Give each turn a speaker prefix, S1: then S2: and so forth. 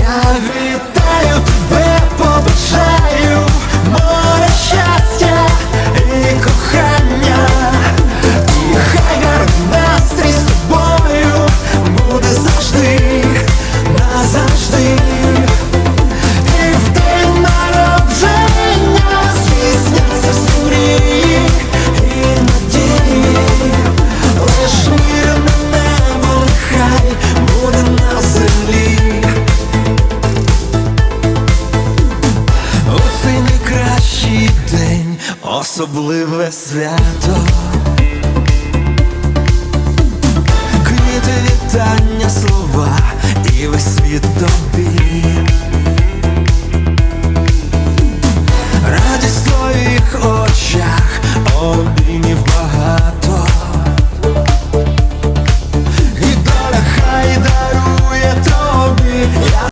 S1: Я від особливе свято, квіти вітання, слова і весь світ до.